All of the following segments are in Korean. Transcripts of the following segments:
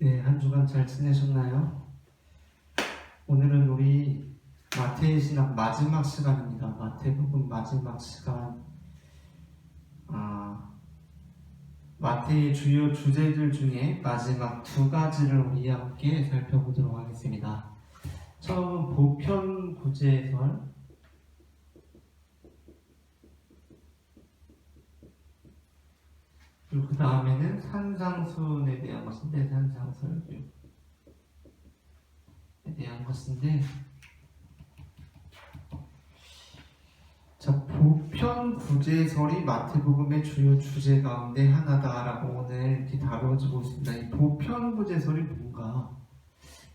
네, 한 주간 잘 지내셨나요? 오늘은 우리 마태의 신학 마지막 시간입니다. 마태복음 마지막 시간. 아, 마태의 주요 주제들 중에 마지막 두 가지를 우리 함께 살펴보도록 하겠습니다. 처음은 보편 구제설. 그리고 그 다음에는 산상순에 대한 것인데 산상설교에 대한 것인데 자 보편 구제설이 마태복음의 주요 주제 가운데 하나다라고 오늘 이렇게 다뤄지고 있습니다. 이 보편 구제설이 뭔가?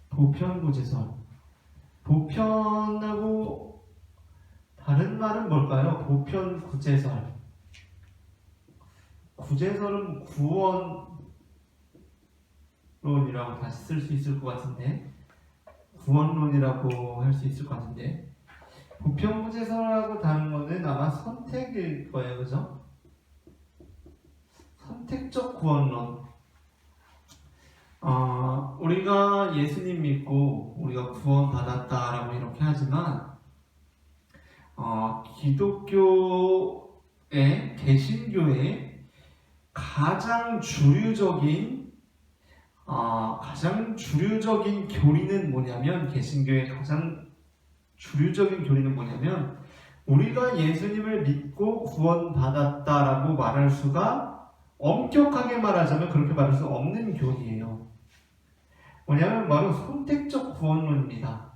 보편 구제설 보편하고 다른 말은 뭘까요? 보편 구제설 구제설은 구원론이라고 다시 쓸 수 있을 것 같은데 구원론이라고 할 수 있을 것 같은데 보편구제설하고 다른 거는 아마 선택일 거예요, 그죠? 선택적 구원론. 어, 우리가 예수님 믿고 우리가 구원 받았다라고 이렇게 하지만 어, 기독교의 개신교의 가장 주류적인 어, 가장 주류적인 교리는 뭐냐면 개신교의 가장 주류적인 교리는 뭐냐면 우리가 예수님을 믿고 구원받았다라고 말할 수가 엄격하게 말하자면 그렇게 말할 수 없는 교리예요. 뭐냐면 바로 선택적 구원론입니다.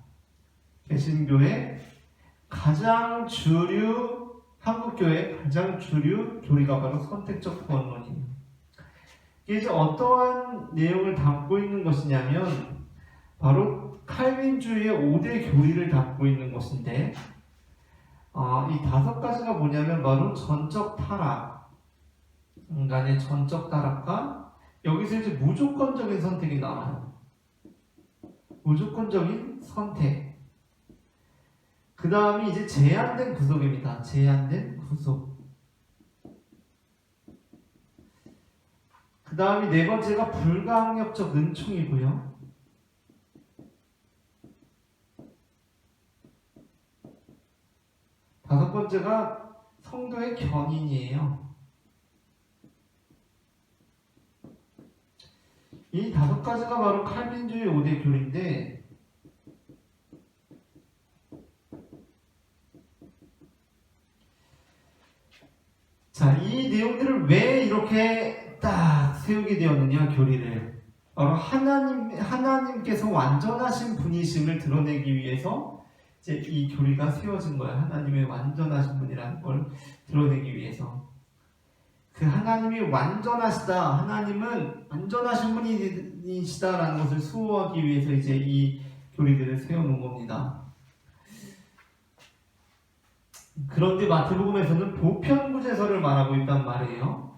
개신교의 가장 주류 한국교회 가장 주류 교리가 바로 선택적 구원론이에요. 이게 이제 어떠한 내용을 담고 있는 것이냐면 바로 칼빈주의의 5대 교리를 담고 있는 것인데 어, 이 다섯 가지가 뭐냐면 바로 전적 타락 인간의 전적 타락과 여기서 이제 무조건적인 선택이 나와요. 무조건적인 선택 그 다음이 이제 제한된 구속입니다. 제한된 구속. 그 다음이 네 번째가 불가항력적 은총이고요. 다섯 번째가 성도의 견인이에요. 이 다섯 가지가 바로 칼빈주의 5대 교리인데 자, 이 내용들을 왜 이렇게 딱 세우게 되었느냐, 교리를. 바로 하나님, 하나님께서 완전하신 분이심을 드러내기 위해서 이제 이 교리가 세워진 거야. 하나님의 완전하신 분이라는 걸 드러내기 위해서. 그 하나님이 완전하시다. 하나님은 완전하신 분이시다라는 것을 수호하기 위해서 이제 이 교리들을 세워놓은 겁니다. 그런데 마태복음에서는 보편구제설을 말하고 있단 말이에요.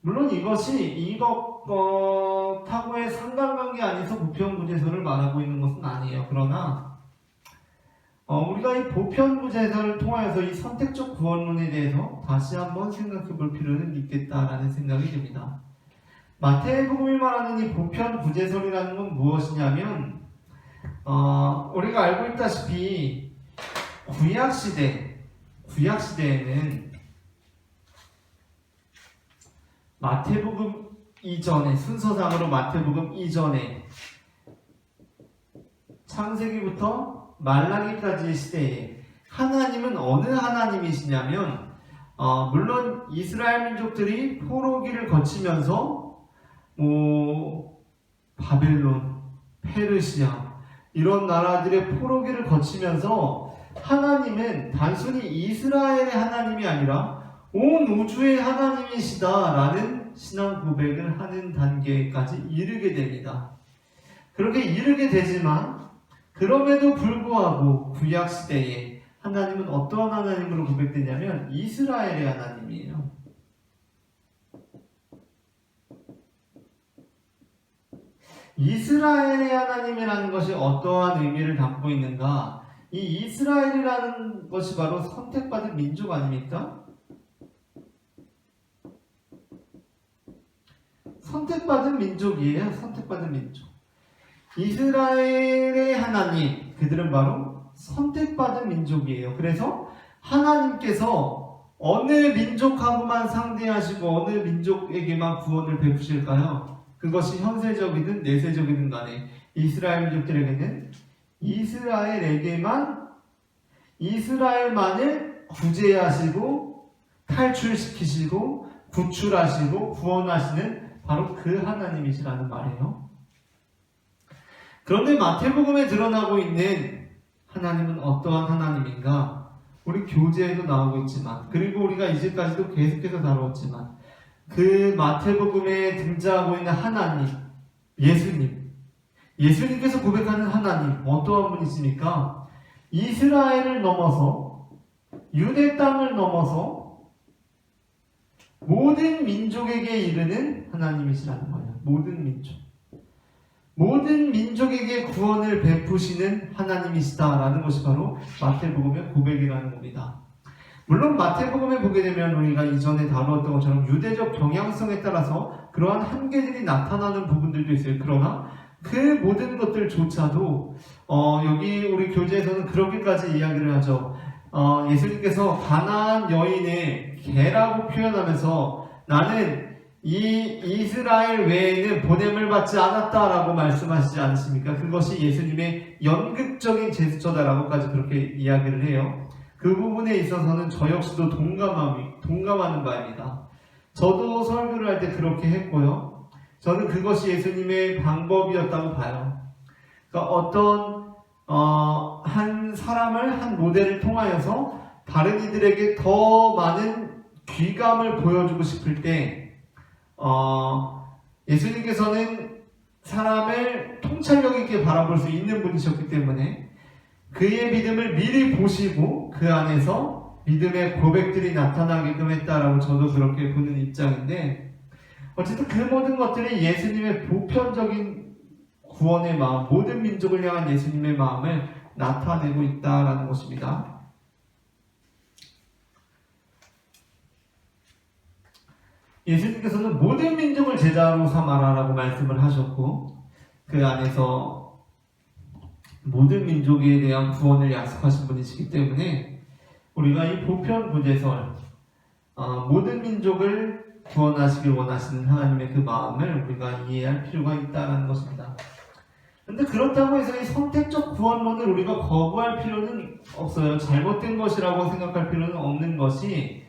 물론 이것이 이것하고의 상관관계 안에서 보편구제설을 말하고 있는 것은 아니에요. 그러나 어, 우리가 이 보편구제설을 통하여서 이 선택적 구원론에 대해서 다시 한번 생각해 볼 필요는 있겠다라는 생각이 듭니다. 마태복음이 말하는 이 보편구제설이라는 건 무엇이냐면 어, 우리가 알고 있다시피 구약 시대, 구약 시대에는 마태복음 이전에 순서상으로 마태복음 이전에 창세기부터 말라기까지 시대에 하나님은 어느 하나님이시냐면 어, 물론 이스라엘 민족들이 포로기를 거치면서 뭐 바벨론, 페르시아 이런 나라들의 포로기를 거치면서 하나님은 단순히 이스라엘의 하나님이 아니라 온 우주의 하나님이시다라는 신앙 고백을 하는 단계까지 이르게 됩니다. 그렇게 이르게 되지만 그럼에도 불구하고 구약 시대에 하나님은 어떠한 하나님으로 고백되냐면 이스라엘의 하나님이에요. 이스라엘의 하나님이라는 것이 어떠한 의미를 담고 있는가? 이 이스라엘이라는 것이 바로 선택받은 민족 아닙니까? 선택받은 민족이에요. 선택받은 민족. 이스라엘의 하나님, 그들은 바로 선택받은 민족이에요. 그래서 하나님께서 어느 민족하고만 상대하시고 어느 민족에게만 구원을 베푸실까요? 그것이 현세적이든 내세적이든 간에 이스라엘 민족들에게는 이스라엘에게만 이스라엘만을 구제하시고 탈출시키시고 구출하시고 구원하시는 바로 그 하나님이시라는 말이에요. 그런데 마태복음에 드러나고 있는 하나님은 어떠한 하나님인가? 우리 교재에도 나오고 있지만 그리고 우리가 이제까지도 계속해서 다루었지만 그 마태복음에 등장하고 있는 하나님, 예수님, 예수님께서 고백하는 하나님 어떠한 분이십니까? 이스라엘을 넘어서 유대 땅을 넘어서 모든 민족에게 이르는 하나님이시라는 거예요. 모든 민족. 모든 민족에게 구원을 베푸시는 하나님이시다라는 것이 바로 마태복음의 고백이라는 겁니다. 물론 마태복음에 보게 되면 우리가 이전에 다루었던 것처럼 유대적 경향성에 따라서 그러한 한계들이 나타나는 부분들도 있어요. 그러나 그 모든 것들조차도 어, 여기 우리 교재에서는 그렇게까지 이야기를 하죠. 어, 예수님께서 가나안 여인의 개라고 표현하면서 나는 이 이스라엘 외에는 보냄을 받지 않았다라고 말씀하시지 않으십니까? 그것이 예수님의 연극적인 제스처다라고까지 그렇게 이야기를 해요. 그 부분에 있어서는 저 역시도 동감함이, 동감하는 바입니다. 저도 설교를 할 때 그렇게 했고요. 저는 그것이 예수님의 방법이었다고 봐요. 그러니까 어떤 어, 한 사람을 한 모델을 통하여서 다른 이들에게 더 많은 귀감을 보여주고 싶을 때 어, 예수님께서는 사람을 통찰력 있게 바라볼 수 있는 분이셨기 때문에 그의 믿음을 미리 보시고 그 안에서 믿음의 고백들이 나타나게끔 했다라고 저도 그렇게 보는 입장인데 어쨌든 그 모든 것들이 예수님의 보편적인 구원의 마음, 모든 민족을 향한 예수님의 마음을 나타내고 있다라는 것입니다. 예수님께서는 모든 민족을 제자로 삼아라라고 말씀을 하셨고 그 안에서 모든 민족에 대한 구원을 약속하신 분이시기 때문에 우리가 이 보편 구제설 어, 모든 민족을 구원하시길 원하시는 하나님의 그 마음을 우리가 이해할 필요가 있다는 것입니다. 근데 그렇다고 해서 이 선택적 구원론을 우리가 거부할 필요는 없어요. 잘못된 것이라고 생각할 필요는 없는 것이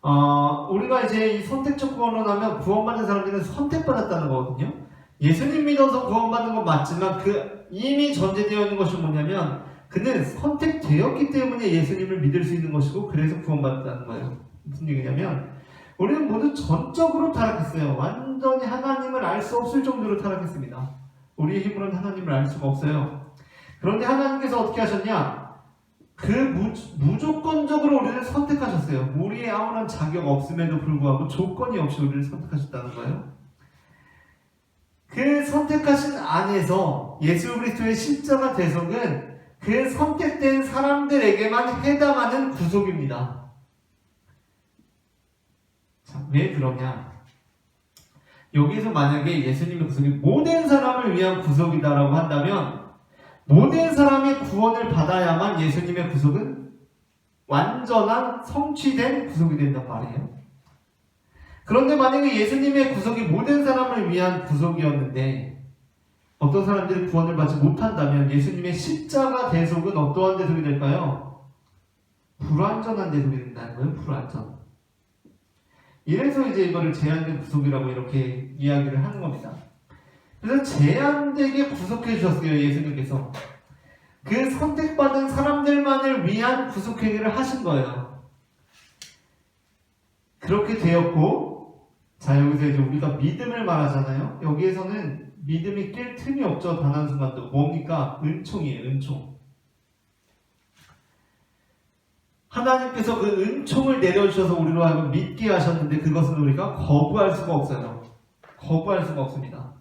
어, 우리가 이제 이 선택적 구원론 하면 구원받는 사람들은 선택받았다는 거거든요. 예수님 믿어서 구원받는 건 맞지만 그 이미 전제되어 있는 것이 뭐냐면 그는 선택되었기 때문에 예수님을 믿을 수 있는 것이고 그래서 구원받았다는 거예요. 무슨 얘기냐면 우리는 모두 전적으로 타락했어요. 완전히 하나님을 알 수 없을 정도로 타락했습니다. 우리의 힘으로는 하나님을 알 수가 없어요. 그런데 하나님께서 어떻게 하셨냐? 그 무, 무조건적으로 우리를 선택하셨어요. 우리의 아무런 자격 없음에도 불구하고 조건이 없이 우리를 선택하셨다는 거예요. 그 선택하신 안에서 예수 그리스도의 십자가 대속은 그 선택된 사람들에게만 해당하는 구속입니다. 자, 왜 그러냐? 여기서 만약에 예수님의 구속이 모든 사람을 위한 구속이다라고 한다면 모든 사람이 구원을 받아야만 예수님의 구속은 완전한 성취된 구속이 된단 말이에요. 그런데 만약에 예수님의 구속이 모든 사람을 위한 구속이었는데 어떤 사람들이 구원을 받지 못한다면 예수님의 십자가 대속은 어떠한 대속이 될까요? 불완전한 대속이 된다는 거예요. 불완전. 이래서 이제 이거를 제한된 구속이라고 이렇게 이야기를 하는 겁니다. 그래서 제한되게 구속해 주셨어요, 예수님께서. 그 선택받은 사람들만을 위한 구속행위를 하신 거예요. 그렇게 되었고, 자, 여기서 이제 우리가 믿음을 말하잖아요. 여기에서는 믿음이 낄 틈이 없죠, 단 한 순간도. 뭡니까? 은총이에요, 은총. 하나님께서 그 은총을 내려주셔서 우리로 하여금 믿게 하셨는데 그것은 우리가 거부할 수가 없어요. 거부할 수가 없습니다.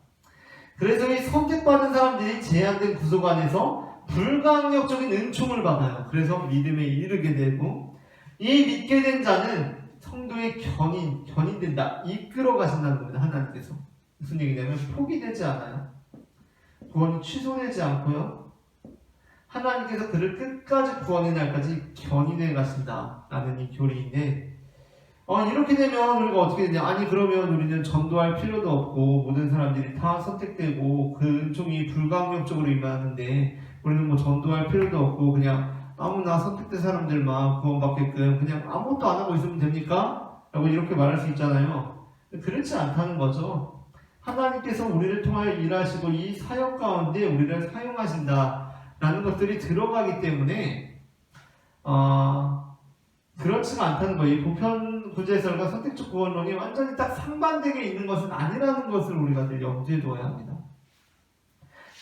그래서 이 선택받은 사람들이 제한된 구속 안에서 불강력적인 은총을 받아요. 그래서 믿음에 이르게 되고 이 믿게 된 자는 성도의 견인, 견인된다. 이끌어 가신다는 겁니다. 하나님께서. 무슨 얘기냐면 포기되지 않아요. 구원이 취소되지 않고요. 하나님께서 그를 끝까지 구원의 날까지 견인해 가신다 라는 이 교리인데 어, 이렇게 되면 우리가 어떻게 되냐? 아니 그러면 우리는 전도할 필요도 없고 모든 사람들이 다 선택되고 그 은총이 불강력적으로 임하는데 우리는 뭐 전도할 필요도 없고 그냥 아무나 선택된 사람들만 구원받게끔 그냥 아무것도 안 하고 있으면 됩니까? 라고 이렇게 말할 수 있잖아요. 그렇지 않다는 거죠. 하나님께서 우리를 통하여 일하시고 이 사역 가운데 우리를 사용하신다 라는 것들이 들어가기 때문에 어, 그렇지가 않다는 거예요. 이 보편 구제설과 선택적 구원론이 완전히 딱 상반되게 있는 것은 아니라는 것을 우리가 늘 염두에 두어야 합니다.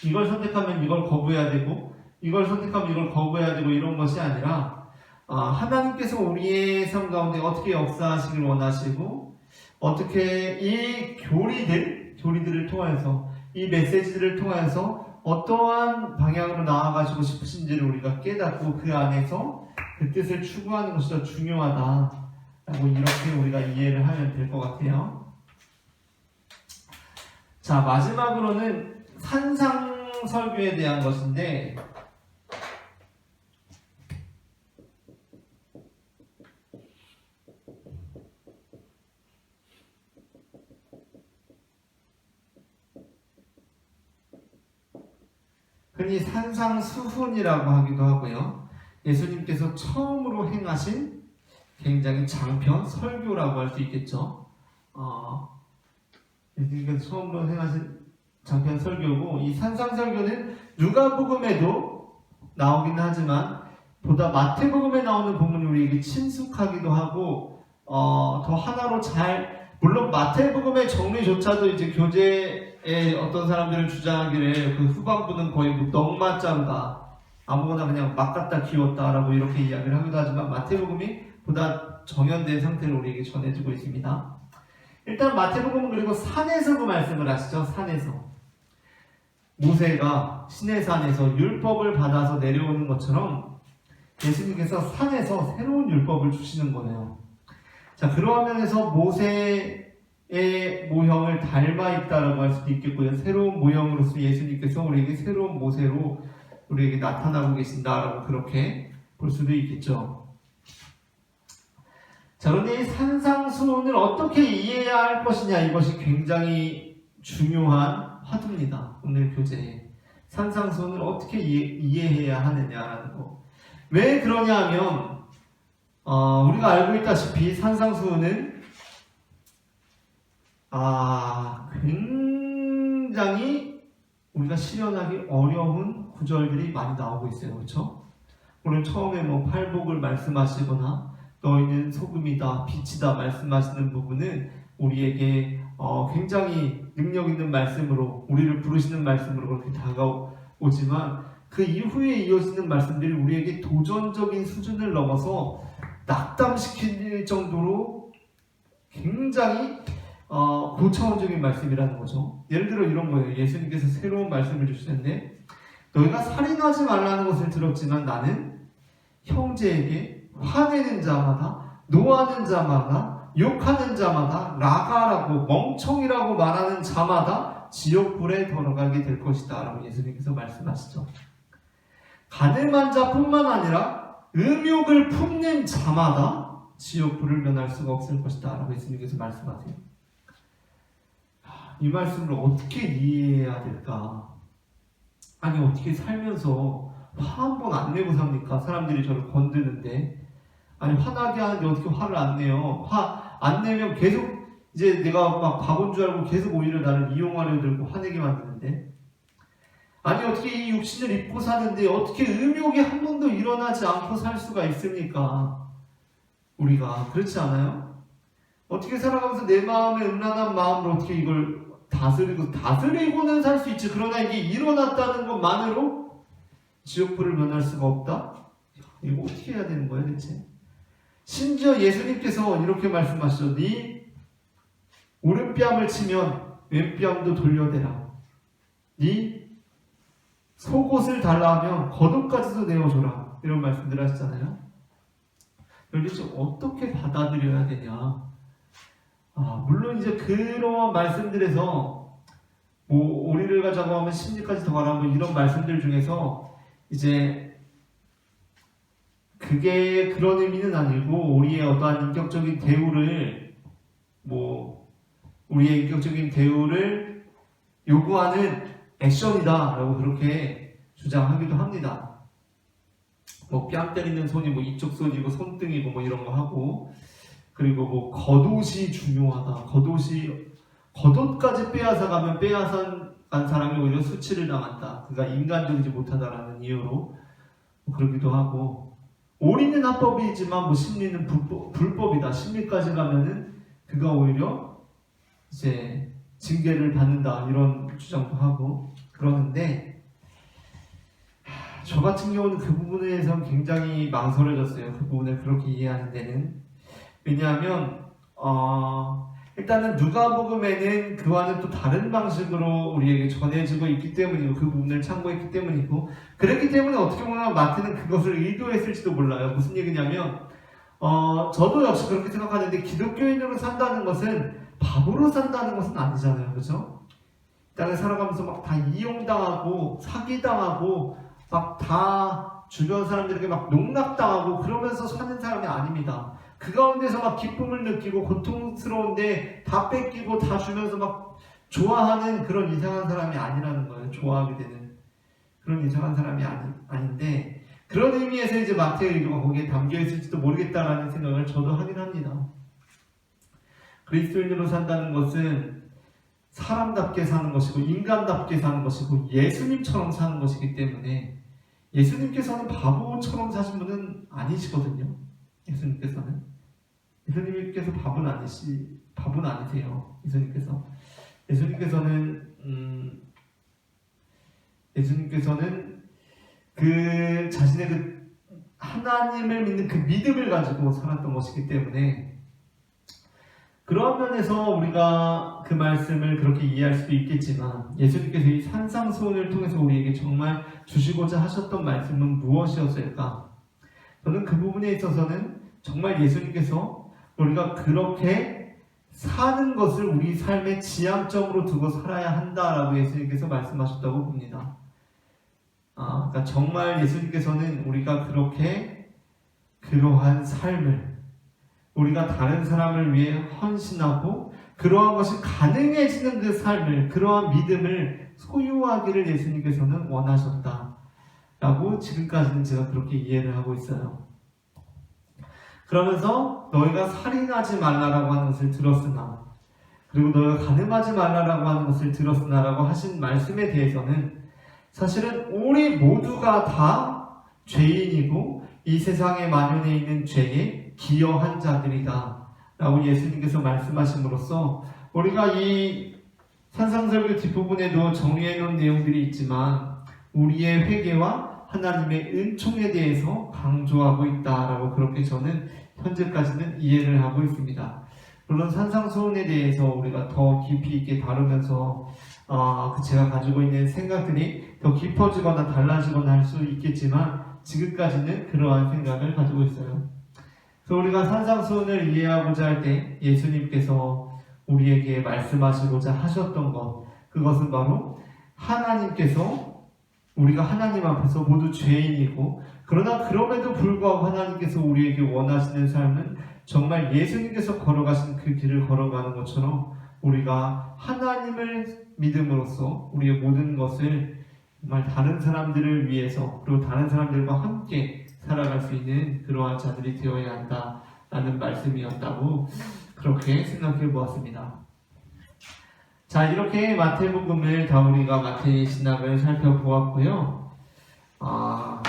이걸 선택하면 이걸 거부해야 되고 이걸 선택하면 이걸 거부해야 되고 이런 것이 아니라 어, 하나님께서 우리의 삶 가운데 어떻게 역사하시길 원하시고 어떻게 이 교리들 교리들을 통해서 이 메시지들을 통해서 어떠한 방향으로 나아가시고 싶으신지를 우리가 깨닫고 그 안에서 그 뜻을 추구하는 것이 더 중요하다라고 이렇게 우리가 이해를 하면 될 것 같아요. 자 마지막으로는 산상 설교에 대한 것인데 흔히 산상 수훈이라고 하기도 하고요. 예수님께서 처음으로 행하신 굉장히 장편 설교라고 할 수 있겠죠. 어, 예수님께서 처음으로 행하신 장편 설교고 이 산상 설교는 누가복음에도 나오긴 하지만 보다 마태복음에 나오는 부분이 우리에게 친숙하기도 하고 어, 더 하나로 잘 물론 마태복음의 정리조차도 이제 교재 에 어떤 사람들은 주장하기를 그 후반부는 거의 뭐 넉마짜루다 아무거나 그냥 막 갖다 키웠다라고 이렇게 이야기를 하기도 하지만 마태복음이 보다 정연된 상태로 우리에게 전해지고 있습니다. 일단 마태복음은 그리고 산에서 그 말씀을 하시죠. 산에서 모세가 시내산에서 율법을 받아서 내려오는 것처럼 예수님께서 산에서 새로운 율법을 주시는 거예요. 자 그러한 면에서 모세 의 모형을 닮아 있다라고 할 수도 있겠고요. 새로운 모형으로서 예수님께서 우리에게 새로운 모세로 우리에게 나타나고 계신다라고 그렇게 볼 수도 있겠죠. 자, 그런데 이 산상수훈을 어떻게 이해해야 할 것이냐 이것이 굉장히 중요한 화두입니다. 오늘 교재에 산상수훈을 어떻게 이해, 해야 하느냐라는 거. 왜 그러냐 하면 어, 우리가 알고 있다시피 산상수훈은 아 굉장히 우리가 실현하기 어려운 구절들이 많이 나오고 있어요. 그렇죠? 오늘 처음에 뭐 팔복을 말씀하시거나 너희는 소금이다, 빛이다 말씀하시는 부분은 우리에게 어, 굉장히 능력 있는 말씀으로 우리를 부르시는 말씀으로 그렇게 다가오지만 그 이후에 이어지는 말씀들이 우리에게 도전적인 수준을 넘어서 낙담시킬 정도로 굉장히 어, 고차원적인 말씀이라는 거죠. 예를 들어 이런 거예요. 예수님께서 새로운 말씀을 주시는데 너희가 살인하지 말라는 것을 들었지만 나는 형제에게 화내는 자마다 노하는 자마다 욕하는 자마다 라가라고 멍청이라고 말하는 자마다 지옥불에 들어가게 될 것이다 라고 예수님께서 말씀하시죠. 가늠한 자뿐만 아니라 음욕을 품는 자마다 지옥불을 면할 수가 없을 것이다 라고 예수님께서 말씀하세요. 이 말씀을 어떻게 이해해야 될까? 아니 어떻게 살면서 화 한 번 안 내고 삽니까? 사람들이 저를 건드는데 아니 화나게 하는데 어떻게 화를 안 내요? 화 안 내면 계속 이제 내가 막 바본 줄 알고 계속 오히려 나를 이용하려 들고 화내게 만드는데 아니 어떻게 이 육신을 입고 사는데 어떻게 음욕이 한 번도 일어나지 않고 살 수가 있습니까? 우리가 그렇지 않아요? 어떻게 살아가면서 내 마음의 음란한 마음으로 어떻게 이걸 다스리고 다스리고는 살 수 있지 그러나 이게 일어났다는 것만으로 지옥불을 면할 수가 없다? 이거 어떻게 해야 되는 거야 대체? 심지어 예수님께서 이렇게 말씀하시죠. 네 오른뺨을 치면 왼뺨도 돌려대라. 네 속옷을 달라 하면 겉옷까지도 내어줘라. 이런 말씀들 하시잖아요. 여기 좀 어떻게 받아들여야 되냐. 아, 물론 이제 그러한 말씀들에서 뭐 오리를 가자고 하면 심리까지 더 가라 뭐 이런 말씀들 중에서 이제 그게 그런 의미는 아니고 우리의 어떠한 인격적인 대우를 뭐 우리의 인격적인 대우를 요구하는 액션이다라고 그렇게 주장하기도 합니다. 뭐 뺨 때리는 손이 뭐 이쪽 손이고 손등이고 뭐 이런 거 하고 그리고 뭐 겉옷이 중요하다. 겉옷이 겉옷까지 빼앗아 가면 빼앗아 간 사람이 오히려 수치를 당한다. 그가 인간적이지 못하다라는 이유로 뭐 그러기도 하고 오리는 합법이지만 뭐 심리는 불법, 불법이다. 심리까지 가면은 그가 오히려 이제 징계를 받는다 이런 주장도 하고 그러는데 하, 저 같은 경우는 그 부분에 대해서는 굉장히 망설여졌어요. 그 부분을 그렇게 이해하는 데는 왜냐하면 어, 일단은 누가복음에는 그와는 또 다른 방식으로 우리에게 전해지고 있기 때문이고 그 부분을 참고했기 때문이고 그랬기 때문에 어떻게 보면 마태는 그것을 의도했을지도 몰라요. 무슨 얘기냐면 어, 저도 역시 그렇게 생각하는데 기독교인으로 산다는 것은 밥으로 산다는 것은 아니잖아요. 그죠? 이 땅에 살아가면서 막 다 이용당하고 사기당하고 막 다 주변 사람들에게 막 농락당하고 그러면서 사는 사람이 아닙니다. 그 가운데서 막 기쁨을 느끼고 고통스러운데 다 뺏기고 다 주면서 막 좋아하는 그런 이상한 사람이 아니라는 거예요. 좋아하게 되는 그런 이상한 사람이 아니, 아닌데 그런 의미에서 이제 마태의 의도가 거기에 담겨 있을지도 모르겠다라는 생각을 저도 하긴 합니다. 그리스도인으로 산다는 것은 사람답게 사는 것이고 인간답게 사는 것이고 예수님처럼 사는 것이기 때문에 예수님께서는 바보처럼 사신 분은 아니시거든요. 예수님께서는 예수님께서 바보는 아니시 바보는 아니세요. 예수님께서 예수님께서는 음, 예수님께서는 그 자신의 그 하나님을 믿는 그 믿음을 가지고 살았던 것이기 때문에 그런 면에서 우리가 그 말씀을 그렇게 이해할 수도 있겠지만 예수님께서 이 산상수훈을 통해서 우리에게 정말 주시고자 하셨던 말씀은 무엇이었을까? 저는 그 부분에 있어서는 정말 예수님께서 우리가 그렇게 사는 것을 우리 삶의 지향점으로 두고 살아야 한다라고 예수님께서 말씀하셨다고 봅니다. 아, 그러니까 정말 예수님께서는 우리가 그렇게 그러한 삶을 우리가 다른 사람을 위해 헌신하고 그러한 것이 가능해지는 그 삶을 그러한 믿음을 소유하기를 예수님께서는 원하셨다 라고 지금까지는 제가 그렇게 이해를 하고 있어요. 그러면서 너희가 살인하지 말라라고 하는 것을 들었으나 그리고 너희가 가늠하지 말라라고 하는 것을 들었으나라고 하신 말씀에 대해서는 사실은 우리 모두가 다 죄인이고 이 세상에 만연해 있는 죄에 기여한 자들이다. 라고 예수님께서 말씀하심으로써 우리가 이 산상설교 뒷부분에도 정리해 놓은 내용들이 있지만 우리의 회개와 하나님의 은총에 대해서 강조하고 있다라고 그렇게 저는 현재까지는 이해를 하고 있습니다. 물론 산상수훈에 대해서 우리가 더 깊이 있게 다루면서 어, 제가 가지고 있는 생각들이 더 깊어지거나 달라지거나 할 수 있겠지만 지금까지는 그러한 생각을 가지고 있어요. 그래서 우리가 산상수훈을 이해하고자 할 때 예수님께서 우리에게 말씀하시고자 하셨던 것 그것은 바로 하나님께서 우리가 하나님 앞에서 모두 죄인이고 그러나 그럼에도 불구하고 하나님께서 우리에게 원하시는 삶은 정말 예수님께서 걸어가신 그 길을 걸어가는 것처럼 우리가 하나님을 믿음으로써 우리의 모든 것을 정말 다른 사람들을 위해서 그리고 다른 사람들과 함께 살아갈 수 있는 그러한 자들이 되어야 한다라는 말씀이었다고 그렇게 생각해 보았습니다. 자 이렇게 마태복음을 다 우리가 마태의 신학을 살펴보았고요. 아,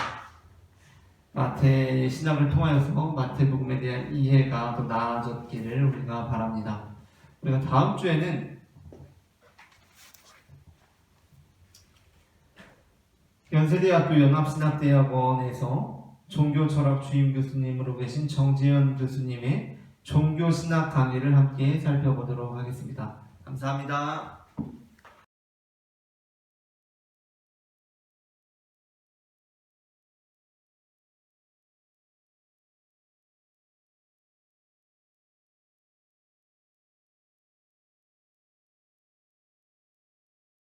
마태의 신학을 통하여서 마태복음에 대한 이해가 더 나아졌기를 우리가 바랍니다. 우리가 다음 주에는 연세대학교 연합신학대학원에서 종교철학 주임 교수님으로 계신 정재현 교수님의 종교신학 강의를 함께 살펴보도록 하겠습니다. 감사합니다.